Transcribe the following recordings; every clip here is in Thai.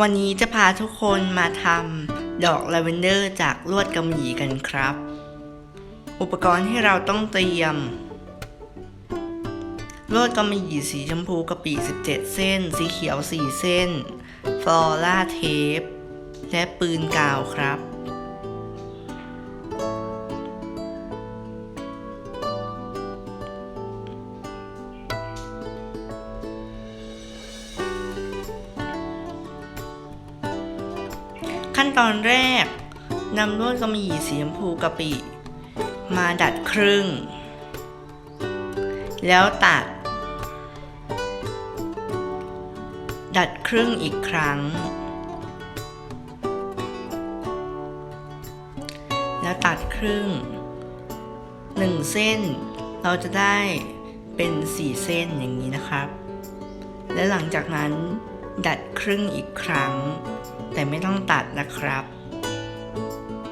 วันนี้จะพาทุกคนมาทำดอกลาเวนเดอร์จากลวดกำมะหยี่กันครับ อุปกรณ์ที่เราต้องเตรียม ลวดกำมะหยี่สีชมพูกะปิ 17 เส้น สีเขียว 4 เส้น ฟลอร่าเทป และปืนกาวครับ ตอนแรกนำลวดกำมะหยี่สีชมพูกะปิ มาดัดครึ่ง แล้วตัด ดัดครึ่งอีกครั้ง แล้วตัดครึ่งหนึ่งเส้น เราจะได้เป็นสี่เส้นอย่างนี้นะครับ และหลังจากนั้นดัดครึ่งอีกครั้ง แต่ไม่ต้องตัดนะครับ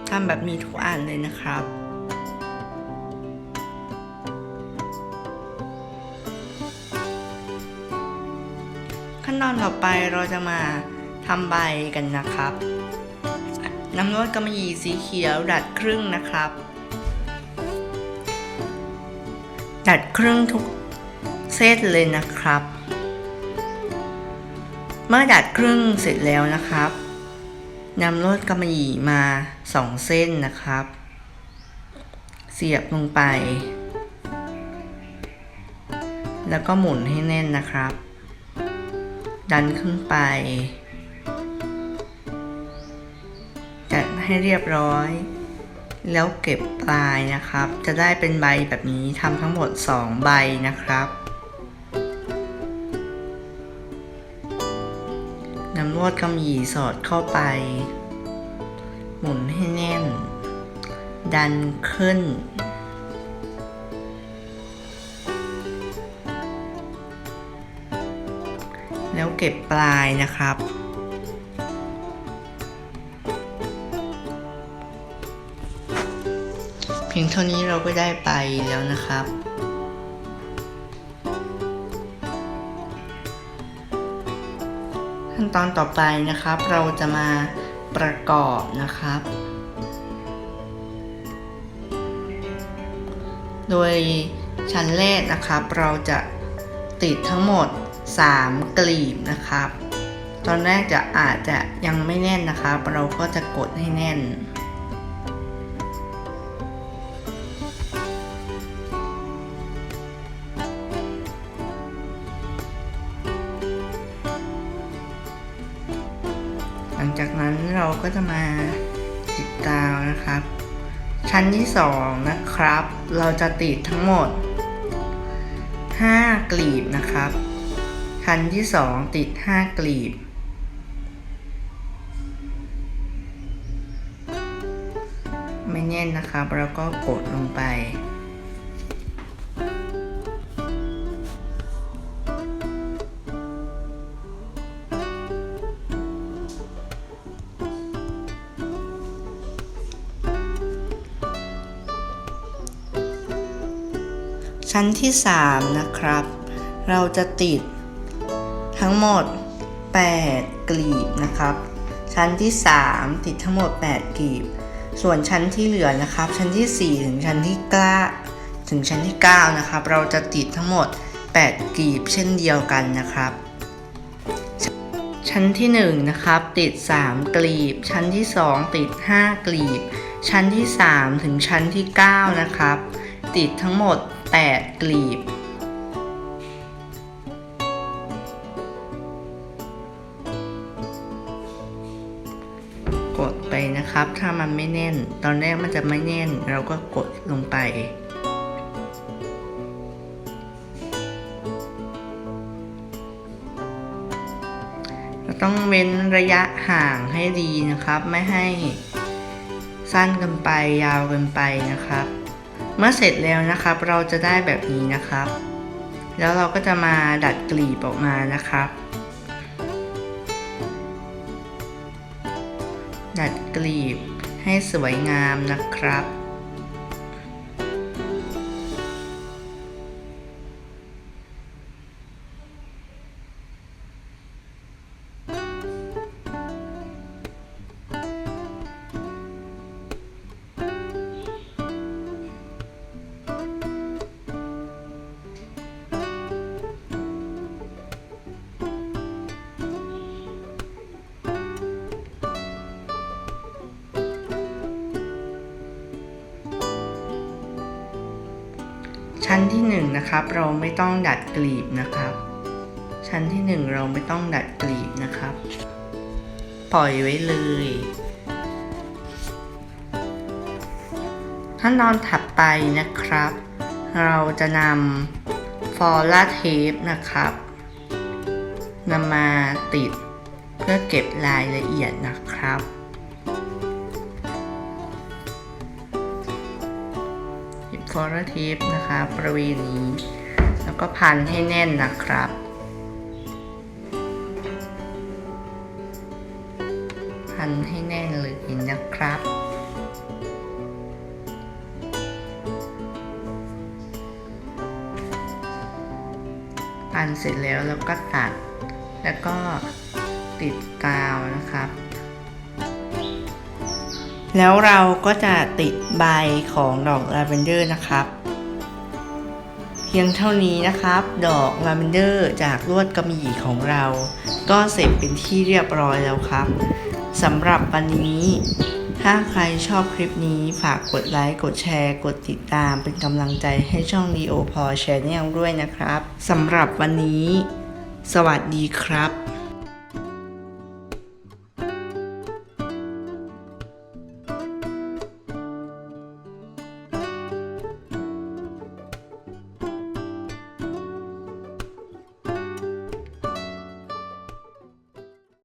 ทำแบบมีทุกอันเลยนะครับขั้นตอนต่อไปเราจะมาทำใบกันนะครับน้ำลวดกำมะหยี่สีเขียวดัดครึ่งนะครับ ดัดครึ่งทุกเส้นเลยนะครับ เมื่อดัดครึ่งเสร็จแล้วนะครับ นำลวดกำมะหยี่มาสองเส้นนะครับ เสียบลงไป แล้วก็หมุนให้แน่นนะครับ ดันขึ้นไป จัดให้เรียบร้อย แล้วเก็บปลายนะครับ จะได้เป็นใบแบบนี้ทำทั้งหมด 2 ใบนะครับ นำลวดกำหยี่สอดเข้าไป หมุนให้แน่น ดันขึ้น แล้วเก็บปลายนะครับเพียงเท่านี้เราก็ได้ไปแล้วนะครับ ขั้นตอนต่อไปนะครับ เราจะมาประกอบนะครับ โดยชั้นแรกนะครับ เราจะติดทั้งหมด 3 กลีบนะครับ ตอนแรกจะอาจจะยังไม่แน่นนะครับ เราก็จะกดให้แน่น นั้เราก็จะมาติดกาวนะครับ ชั้นที่สองนะครับ เราจะติดทั้งหมด 5 กลีบนะครับ ชั้นที่สองติด 5 กลีบ ไม่แน่นนะครับเราก็กดลงไป ชั้นที่ 3 นะครับ เราจะติดทั้งหมด 8 กลีบนะครับ ชั้นที่ 3 ติดทั้งหมด 8 กลีบ ส่วนชั้นที่เหลือนะครับ ชั้นที่ 4 ถึงชั้นที่9ถึงชั้นที่ 9 นะครับ เราจะติดทั้งหมด 8 กลีบเช่นเดียวกันนะครับ ชั้นที่ 1 นะครับ ติด 3 กลีบ ชั้นที่ 2 ติด 5 กลีบ ชั้นที่ 3 ถึงชั้นที่ 9 นะครับ ติดทั้งหมด 8 กลีบ กดไปนะครับ ถ้ามันไม่แน่น ตอนแรกมันจะไม่แน่น เราก็กดลงไปเราต้องเว้นระยะห่างให้ดีนะครับ ไม่ให้สั้นเกินไปยาวเกินไปนะครับ เมื่อเสร็จแล้วนะครับ เราจะได้แบบนี้นะครับ แล้วเราก็จะมาดัดกลีบออกมานะครับ ดัดกลีบให้สวยงามนะครับ ชั้นที่หนึ่งนะครับเราไม่ต้องดัดกลีบนะครับ ชั้นที่หนึ่งเราไม่ต้องดัดกลีบนะครับ ปล่อยไว้เลย ขั้นตอนถัดไปนะครับ เราจะนำฟอลาเทปนะครับนำมาติดเพื่อเก็บรายละเอียดนะครับ ฟอลาเทปนะคะบริเวณนี้ แล้วก็พันให้แน่นนะครับพันให้แน่นเลยนะครับ พันเสร็จแล้วเราก็ตัด แล้วก็ติดกาวนะครับ แล้วเราก็จะติดใบของดอกลาเวนเดอร์นะครับ เพียงเท่านี้นะครับ ดอกลาเวนเดอร์จากลวดกระหมี่ของเรา ก็เสร็จเป็นที่เรียบร้อยแล้วครับสำหรับวันนี้ ถ้าใครชอบคลิปนี้ฝากกดไลค์ กดแชร์ กดติดตามเป็นกำลังใจให้ช่อง Leo p o Channel ด้วยนะครับสำหรับวันนี้ สวัสดีครับ